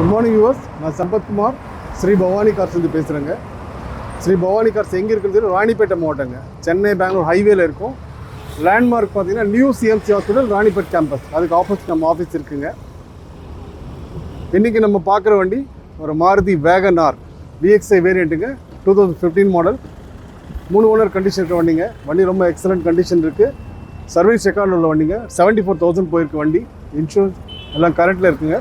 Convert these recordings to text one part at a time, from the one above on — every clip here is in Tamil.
குட் மார்னிங் யூவர்ஸ் நான் சம்பத்குமார் ஸ்ரீ பவானி கார்ஸ் வந்து பேசுகிறேங்க ஸ்ரீ பவானி கார்ஸ் எங்கே இருக்கிறது ராணிப்பேட்டை மாவட்டங்க. சென்னை பெங்களூர் ஹைவேல இருக்கும். லேண்ட்மார்க் பார்த்தீங்கன்னா new CMC hospital Ranipet campus அதுக்கு ஆப்போசிட் நம்ம ஆஃபீஸ் இருக்குங்க. இன்றைக்கி நம்ம பார்க்குற வண்டி ஒரு மாருதி வேகன் ஆர் விஎக்ஸ்ஐ வேரியண்ட்டுங்க டூ தௌசண்ட் ஃபிஃப்டீன் மாடல் மூணு ஓனர் கண்டிஷன் இருக்க வண்டிங்க. வண்டி ரொம்ப எக்ஸலண்ட் கண்டிஷன் இருக்குது சர்வீஸ் ரெக்கார்டில் உள்ள வண்டிங்க. செவன்ட்டி ஃபோர் தௌசண்ட் போயிருக்கு வண்டி. இன்சூரன்ஸ் எல்லாம் கரண்ட்டில் இருக்குங்க.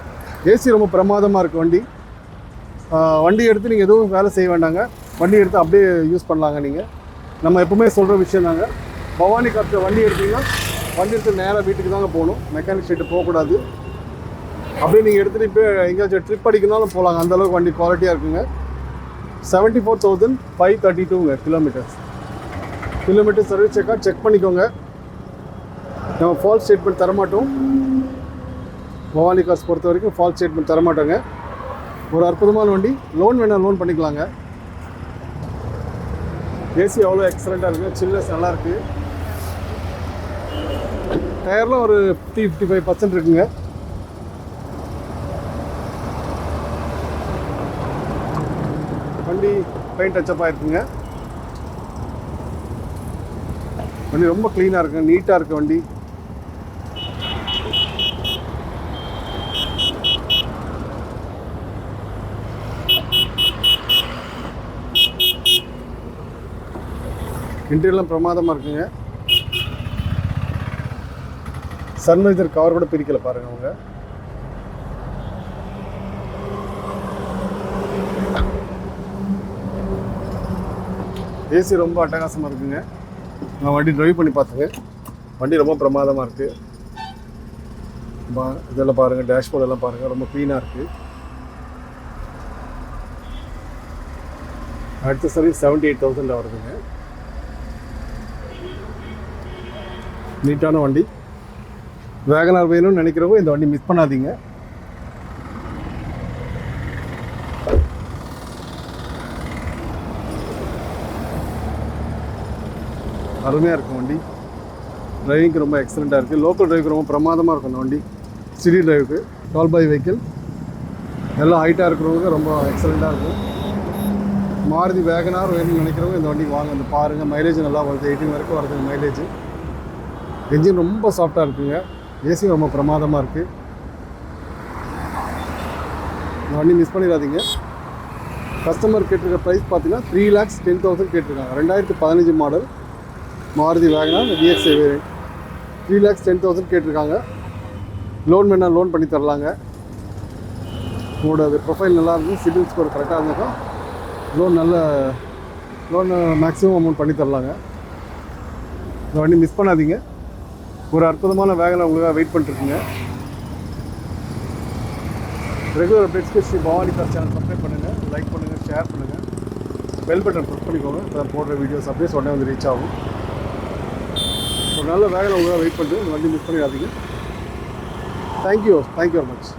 ஏசி ரொம்ப பிரமாதமாக இருக்குது வண்டி. வண்டி எடுத்து நீங்கள் எதுவும் வேலை செய்ய வேண்டாங்க. வண்டி எடுத்து அப்படியே யூஸ் பண்ணலாங்க நீங்கள் நம்ம எப்பவுமே சொல்கிற விஷயம் தாங்க. பவானி காற்று வண்டி எடுத்தீங்கன்னா வண்டி எடுத்து நேராக வீட்டுக்கு தாங்க போகணும். மெக்கானிக் ஷெட்டு போகக்கூடாது. அப்படியே நீங்கள் எடுத்துகிட்டு இப்போ எங்கேயாச்சும் ட்ரிப் அடிக்கணும்னாலும் போகலாங்க அந்தளவுக்கு வண்டி குவாலிட்டியாக இருக்குங்க. Seventy four thousand five thirty டூங்க kilometres kilometre service செக்காக செக் பண்ணிக்கோங்க. நம்ம ஃபால்ஸ் ஸ்டேட்மெண்ட் தரமாட்டோம். பவானி காசு பொறுத்த வரைக்கும் ஃபால்ஸ் ஸ்டேட்மெண்ட் தரமாட்டோங்க. ஒரு அற்புதமான வண்டி. லோன் வேணால் லோன் பண்ணிக்கலாங்க. ஏசி அவ்வளோ எக்ஸலண்ட்டாக இருக்குது சில்லஸ் நல்லாயிருக்கு டயர்லாம் ஒரு ஃபிஃப்டி ஃபிஃப்டி ஃபைவ் பர்சன்ட் இருக்குங்க. வண்டி பெயிண்ட் டச்சப் ஆகிருக்குங்க வண்டி ரொம்ப க்ளீனாக இருக்குங்க. நீட்டாக இருக்குது வண்டி. இன்டீரியர்லாம் பிரமாதமாக இருக்குங்க. சன்வைசர் கவர் கூட பிரிக்கலை பாருங்க அவங்க. ஏசி ரொம்ப அட்டகாசமாக இருக்குங்க. நான் வண்டி ட்ரைவ் பண்ணி பார்த்துங்க வண்டி ரொம்ப பிரமாதமாக இருக்குது பா இதெல்லாம் பாருங்கள் டேஷ்போர்ட் எல்லாம் பாருங்கள் ரொம்ப க்ளீனாக இருக்குது அடுத்த சர்வீஸ் செவன்ட்டி எயிட் தௌசண்டில் வருதுங்க. நீட்டான வண்டி. வேகனார் வேணும்னு நினைக்கிறவங்க இந்த வண்டி மிஸ் பண்ணாதீங்க. அருமையாக இருக்கும் வண்டி. டிரைவிங்க்கு ரொம்ப எக்ஸலண்ட்டாக இருக்குது லோக்கல் டிரைவுக்கு ரொம்ப பிரமாதமாக இருக்கும் இந்த வண்டி. சிட்டி டிரைவுக்கு டால் பை வெஹிக்கிள் எல்லாம் ஹைட்டாக இருக்கிறவங்க ரொம்ப எக்ஸலண்ட்டாக இருக்கும். மாருதி வேகனார் வேணும்னு நினைக்கிறவங்க இந்த வண்டி வாங்க வந்து பாருங்கள் மைலேஜ் நல்லா வருது. எயிட்டின் வரைக்கும் வருது மைலேஜ் என்ஜின் ரொம்ப சாஃப்டாக இருக்குங்க. ஏசி ரொம்ப பிரமாதமாக இருக்குது இந்த வண்டி மிஸ் பண்ணிடாதீங்க. கஸ்டமர் கேட்டிருக்க ப்ரைஸ் பார்த்தீங்கன்னா த்ரீ லேக்ஸ் டென் தௌசண்ட் கேட்டிருக்காங்க. ரெண்டாயிரத்தி பதினஞ்சு model Maruti வேகனா VXi variant three lakhs ten thousand கேட்டிருக்காங்க. லோன் வேணால் லோன் பண்ணி தரலாங்க. உங்களோட ப்ரொஃபைல் நல்லா இருக்கும் சிபில் ஸ்கோர் கரெக்டாக இருந்தாக்கா லோன் நல்ல லோன் மேக்ஸிமம் அமௌண்ட் பண்ணி தரலாங்க. இந்த வண்டி மிஸ் பண்ணாதீங்க. ஒரு அற்புதமான வேகனை உங்களுக்காக வெயிட் பண்ணிட்டுருக்குங்க regular அப்டேட்ஸ்க்கு Sri Bhavani car channel subscribe பண்ணுங்கள் லைக் பண்ணுங்கள் ஷேர் பண்ணுங்கள் பெல் பட்டன் ப்ரெஸ் பண்ணிக்கோங்க இப்போ போடுற வீடியோஸ் அப்படியே உடனே வந்து ரீச் ஆகும். ஒரு நல்ல வேகனை உங்களுக்காக வெயிட் பண்ணிட்டு வண்டி மிஸ் பண்ணிடாதீங்க. Thank you thank you very much